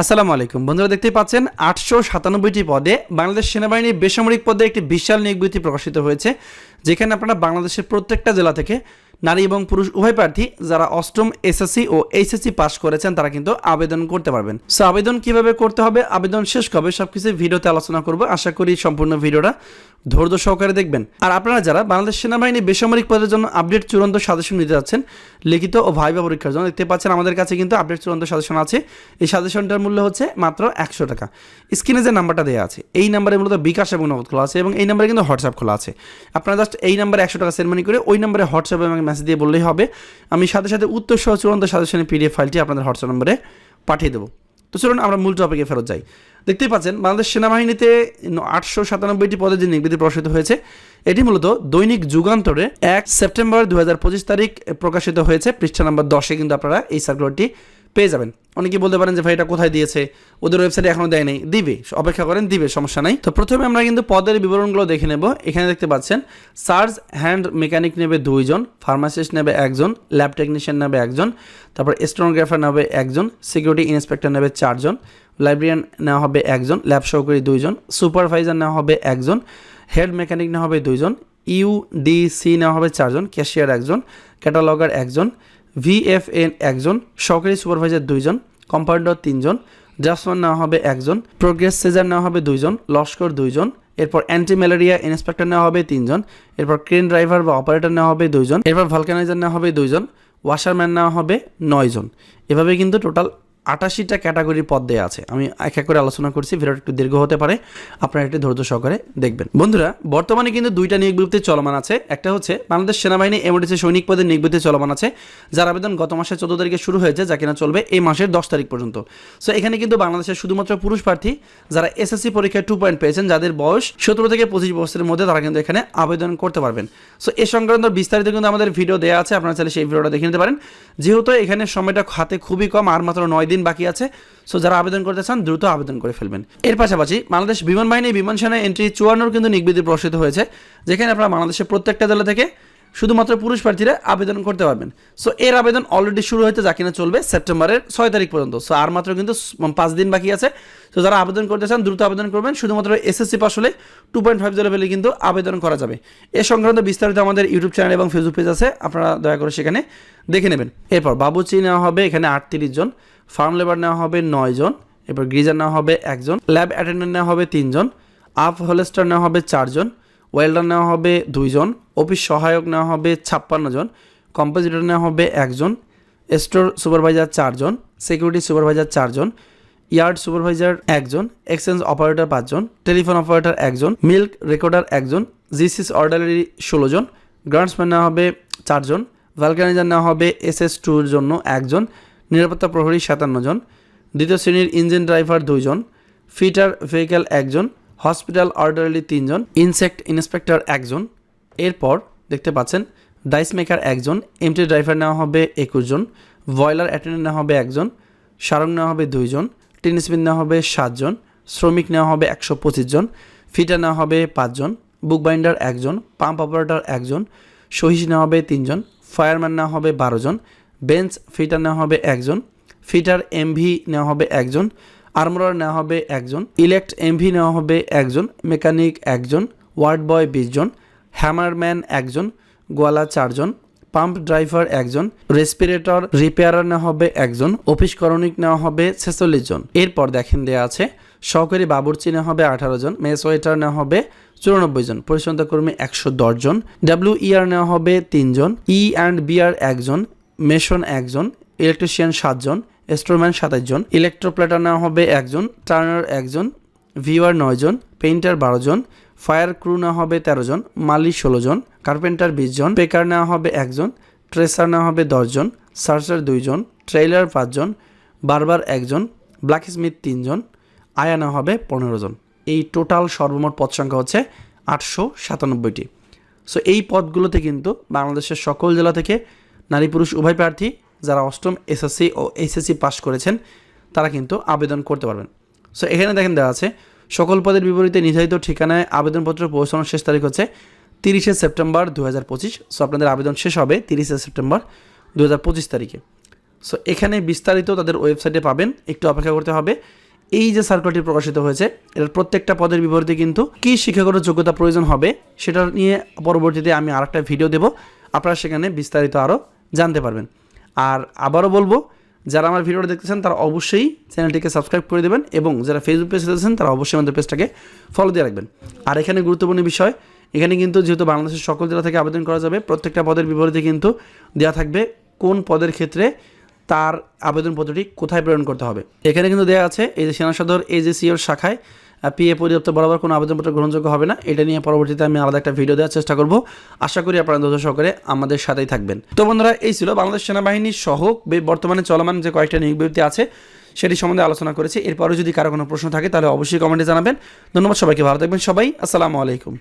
আসসালামু আলাইকুম। বন্ধুরা দেখতেই পাচ্ছেন, আটশো সাতানব্বইটি পদে বাংলাদেশ সেনাবাহিনীর বেসামরিক পদে একটি বিশাল নিয়োগ বিজ্ঞপ্তি প্রকাশিত হয়েছে, যেখানে আপনারা বাংলাদেশের প্রত্যেকটা জেলা থেকে নারী এবং পুরুষ উভয় প্রার্থী যারা অষ্টম এসএসসি ও এইচএসসি পাস করেছেন, তারা কিন্তু আবেদন করতে পারবেন। সো আবেদন কীভাবে করতে হবে? আবেদন শেষ কবে? সবকিছু ভিডিওতে আলোচনা করব। আশা করি সম্পূর্ণ ভিডিওটা ধৈর্য সহকারে দেখবেন। আর আপনারা যারা বাংলাদেশ সেনাবাহিনী বেসামরিক পদের জন্য আপডেট চূড়ান্ত সাজেশন নিতে যাচ্ছেন, লিখিত ও ভাইবা পরীক্ষার জন্য দেখতে পাচ্ছেন আমাদের কাছে কিন্তু আপডেট চূড়ান্ত সাজেশন আছে। এই সাজেশনটার মূল্য হচ্ছে মাত্র একশো টাকা। স্ক্রিনে যে নাম্বারটা দেওয়া আছে, এই নাম্বারে মূলত বিকাশ এবং নগদ খোলা আছে এবং এই নাম্বারে কিন্তু হোয়াটসঅ্যাপ খোলা আছে। আপনারা জাস্ট এই নাম্বারে একশো টাকা সেন্ড মানি করে ওই নাম্বারে হোয়াটসঅ্যাপে আমাকে মেসেজ দিয়ে বললেই হবে। আমি সাথে সাথে উত্তর সহ চূড়ান্ত সাজেশনের পিডিএফ ফাইলটি আপনাদের হোয়াটসঅ্যাপ নম্বরে পাঠিয়ে দেবো। তো চলুন আমরা মূল টপিকে ফেরত যাই। দেখতেই পাচ্ছেন, বাংলাদেশ সেনাবাহিনীতে আটশো সাতানব্বইটি পদে যে নিবৃত্তি প্রকাশিত হয়েছে, এটি মূলত দৈনিক যুগান্তরে এক সেপ্টেম্বর দু হাজার পঁচিশ তারিখ প্রকাশিত হয়েছে। পৃষ্ঠা নম্বর দশে কিন্তু আপনারা এই সার্কুলারটি পেয়ে যাবেন। অনেকে বলতে পারেন যে, ভাই, এটা কোথায় দিয়েছে? ওদের ওয়েবসাইটে এখনও দেয় নাই। দিবে, অপেক্ষা করেন, দিবে, সমস্যা নাই। তো প্রথমে আমরা কিন্তু পদের বিবরণগুলো দেখে নেব। এখানে দেখতে পাচ্ছেন সার্জ হ্যান্ড মেকানিক নেবে দুইজন, ফার্মাসিস্ট নেবে একজন, ল্যাব টেকনিশিয়ান নেবে একজন, তারপর স্টোনোগ্রাফার নেবে একজন, সিকিউরিটি ইন্সপেক্টর নেবে চারজন, লাইব্রেরিয়ান নেওয়া হবে একজন, ল্যাব সহকারী দুইজন, সুপারভাইজার নেওয়া হবে একজন, হেড মেকানিক নেওয়া হবে দুইজন ইউডিসি নেওয়া হবে চারজন, ক্যাশিয়ার একজন, ক্যাটালগার একজন ভিএফএন একজন, সহকারী সুপারভাইজার দুইজন, কম্পাউন্ডার তিনজন, ড্রাফটসম্যান নেওয়া হবে একজন, প্রোগ্রেস সেজার নেওয়া হবে দুইজন, লস্কর দুইজন, এরপর অ্যান্টি ম্যালেরিয়া ইন্সপেক্টর নেওয়া হবে তিনজন, এরপর ক্রেন ড্রাইভার বা অপারেটর নেওয়া হবে দুইজন, এরপর ভলকানাইজার নেওয়া হবে দুইজন, ওয়াশারম্যান নেওয়া হবে নয়জন। এভাবে কিন্তু টোটাল আটাশিটা ক্যাটাগরির পদ দেওয়া আছে। আমি এক এক করে আলোচনা করছি, ভিডিওটা একটু দীর্ঘ হতে পারে, আপনারা একটু ধৈর্য সহকারে দেখবেন। বন্ধুরা, বর্তমানে কিন্তু দুইটা নিয়োগ বিজ্ঞপ্তি চলমান আছে। একটা হচ্ছে, বাংলাদেশ সেনাবাহিনী এমডিসি সৈনিক পদের নিয়োগ বিজ্ঞপ্তি চলমান আছে, যার আবেদন গত মাসের চোদ্দ তারিখে শুরু হয়েছে, যা কিনা চলবে এই মাসের দশ তারিখ পর্যন্ত। সো এখানে কিন্তু বাংলাদেশের শুধুমাত্র পুরুষ প্রার্থী, যারা এসএসসি পরীক্ষায় টু পয়েন্ট পেয়েছেন, যাদের বয়স সতেরো থেকে পঁচিশ বছরের মধ্যে, তারা কিন্তু এখানে আবেদন করতে পারবেন। সো এ সংক্রান্ত বিস্তারিত কিন্তু আমাদের ভিডিও দেওয়া আছে, আপনারা চাইলে সেই ভিডিওটা দেখে নিতে পারেন। যেহেতু এখানে সময়টা হাতে খুবই কম, আর মাত্র নয় দিন বাকি আছে। সো যারা আবেদন করতে চান, দ্রুত আবেদন করে ফেলবেন। এর পাশাপাশি বাংলাদেশ বিমান বাহিনী বিমান সেনা এন্ট্রি চুয়ান্নর কিন্তু নির্বিধি প্রকাশিত হয়েছে, যেখানে আপনারা বাংলাদেশের প্রত্যেকটা জেলা থেকে শুধুমাত্র পুরুষ প্রার্থীরা আবেদন করতে পারবেন। সো এর আবেদন অলরেডি শুরু হতে যা কিনা চলবে সেপ্টেম্বরের ছয় তারিখ পর্যন্ত। সো আর মাত্র কিন্তু পাঁচ দিন বাকি আছে। তো যারা আবেদন করতে চান, দ্রুত আবেদন করবেন। শুধুমাত্র এসএসসি পাস হলে টু পয়েন্ট ফাইভ জিরো লেভেলে কিন্তু আবেদন করা যাবে। এ সংক্রান্ত বিস্তারিত আমাদের ইউটিউব চ্যানেল এবং ফেসবুক পেজ আছে, আপনারা দয়া করে সেখানে দেখে নেবেন। এরপর বাবুচি নেওয়া হবে এখানে আটত্রিশ জন। ফার্ম লেবার নেওয়া হবে নয় জন, এরপর গ্রিজার নেওয়া হবে একজন ল্যাব অ্যাটেন্ডেন্ট নেওয়া হবে তিনজন আপ হোলেস্টার নেওয়া হবে চারজন ওয়েল্ডার নেওয়া হবে দুইজন অফিস সহায়ক নেওয়া হবে ছাপ্পান্ন জন, কম্পোজিটর নেওয়া হবে একজন স্টোর সুপারভাইজার চারজন সিকিউরিটি সুপারভাইজার চারজন ইয়ার্ড সুপারভাইজার একজন এক্সচেঞ্জ অপারেটর পাঁচজন টেলিফোন অপারেটর একজন মিল্ক রেকর্ডার একজন জিসিস অর্ডারি ষোলো জন, গ্রান্টসম্যান নেওয়া হবে চারজন ভ্যালকানাইজার নেওয়া হবে এস এস টুর জন্য একজন নিরাপত্তা প্রহরী সাতান্ন জন, দ্বিতীয় শ্রেণির ইঞ্জিন ড্রাইভার দুইজন ফিটার ভেহিক্যাল একজন হসপিটাল অর্ডারলি তিনজন ইনসেক্ট ইন্সপেক্টর একজন এরপর দেখতে পাচ্ছেন, ডাইস মেকার একজন এমটি ড্রাইভার নেওয়া হবে একুশ জন বয়লার অ্যাটেন্ডেন্ট নেওয়া হবে একজন সারং নেওয়া হবে দুইজন টিন স্পিন নেওয়া হবে সাতজন শ্রমিক নেওয়া হবে একশো পঁচিশ জন, ফিটার নেওয়া হবে পাঁচজন বুক বাইন্ডার একজন পাম্প অপারেটর একজন সহিস নেওয়া হবে তিনজন ফায়ারম্যান নেওয়া হবে বারো জন বেঞ্চ ফিটার নেওয়া হবে একজন, ফিটার এমভি নেওয়া হবে একজন, আর্মরার নেওয়া হবে একজন, ইলেক্ট এমভি নেওয়া হবে একজন, মেকানিক একজন, ওয়ার্ড বয় বিশ জন, হ্যামারম্যান একজন, গোয়ালা চারজন, পাম্প ড্রাইভার একজন, রেসপিরেটর, রিপেয়ারার নেওয়া হবে একজন, অফিস করণিক নেওয়া হবে ছেচল্লিশ জন। এরপর দেখেন দেওয়া আছে, সহকারী বাবুর্চি নেওয়া হবে আঠারো জন মেস ওয়েটার নেওয়া হবে চুরানব্বই জন পরিচ্ছন্নতা কর্মী একশো দশ জন, ডাব্লিউ ইআর নেওয়া হবে তিনজন ই অ্যান্ড বিআর একজন মেশন একজন, ইলেকট্রিশিয়ান সাতজন, স্টোরম্যান সাতাশ জন ইলেকট্রোপ্লেটার নেওয়া হবে একজন, টার্নার একজন ভিওয়ার নয় জন পেইন্টার বারো জন ফায়ার ক্রু নেওয়া হবে তেরো জন মালি ষোলো জন কার্পেন্টার বিশ জন পেকার নেওয়া হবে একজন, ট্রেসার নেওয়া হবে দশজন সার্চার দুইজন, ট্রেইলার পাঁচজন, বারবার একজন ব্ল্যাক স্মিথ তিনজন, আয়া নেওয়া হবে পনেরো জন এই টোটাল সর্বমোট পদ সংখ্যা হচ্ছে আটশো সাতানব্বইটি। সো এই পদগুলোতে কিন্তু বাংলাদেশের সকল জেলা থেকে নারী পুরুষ উভয় প্রার্থী যারা অষ্টম এসএসসি ও এইচএসসি পাশ করেছেন, তারা কিন্তু আবেদন করতে পারবেন। সো এখানে দেখেন দেওয়া আছে, সকল পদের বিপরীতে নির্ধারিত ঠিকানায় আবেদনপত্র পৌঁছানোর শেষ তারিখ হচ্ছে তিরিশে সেপ্টেম্বর দু হাজার পঁচিশ। সো আপনাদের আবেদন শেষ হবে তিরিশে সেপ্টেম্বর দু হাজার পঁচিশ তারিখে। সো এখানে বিস্তারিত তাদের ওয়েবসাইটে পাবেন, একটু অপেক্ষা করতে হবে। এই যে সার্কুলারটি প্রকাশিত হয়েছে এর প্রত্যেকটা পদের বিপরীতে কিন্তু কী শিক্ষাগত যোগ্যতা প্রয়োজন হবে, সেটা নিয়ে পরবর্তীতে আমি আরেকটা ভিডিও দেব। আপনারা সেখানে বিস্তারিত আরও জানতে পারবেন। আর আবারও বলব, যারা আমার ভিডিওটা দেখতেছেন, তারা অবশ্যই চ্যানেলটিকে সাবস্ক্রাইব করে দেবেন এবং যারা ফেসবুক পেজ দেখছেন তারা অবশ্যই আমাদের পেজটাকে ফলো দিয়ে রাখবেন। আর এখানে গুরুত্বপূর্ণ বিষয়, এখানে কিন্তু যেহেতু বাংলাদেশের সকল জেলা থেকে আবেদন করা যাবে, প্রত্যেকটা পদের বিপরীতে কিন্তু দেওয়া থাকবে কোন পদের ক্ষেত্রে তার আবেদনপত্রটি কোথায় প্রেরণ করতে হবে। এখানে কিন্তু দেওয়া আছে, এই যে সেনা সদর এজেসিওর শাখায় পিএ পরিদপ্তর বরাবর কোনো আবেদনপত্র গ্রহণযোগ্য হবে না। এটা নিয়ে পরবর্তীতে আমি আলাদা একটা ভিডিও দেওয়ার চেষ্টা করব। আশা করি আপনারা ধৈর্য সহকারে আমাদের সাথেই থাকবেন। তো বন্ধুরা, এই ছিল বাংলাদেশ সেনাবাহিনী সহ বর্তমানে চলমান যে কয়েকটা নিয়োগ বিজ্ঞপ্তি আছে, সেটি সম্বন্ধে আলোচনা করেছি। এরপরে যদি কারও কোনো প্রশ্ন থাকে, তাহলে অবশ্যই কমেন্টে জানাবেন। ধন্যবাদ সবাইকে, ভালো থাকবেন সবাই। আসসালামু আলাইকুম।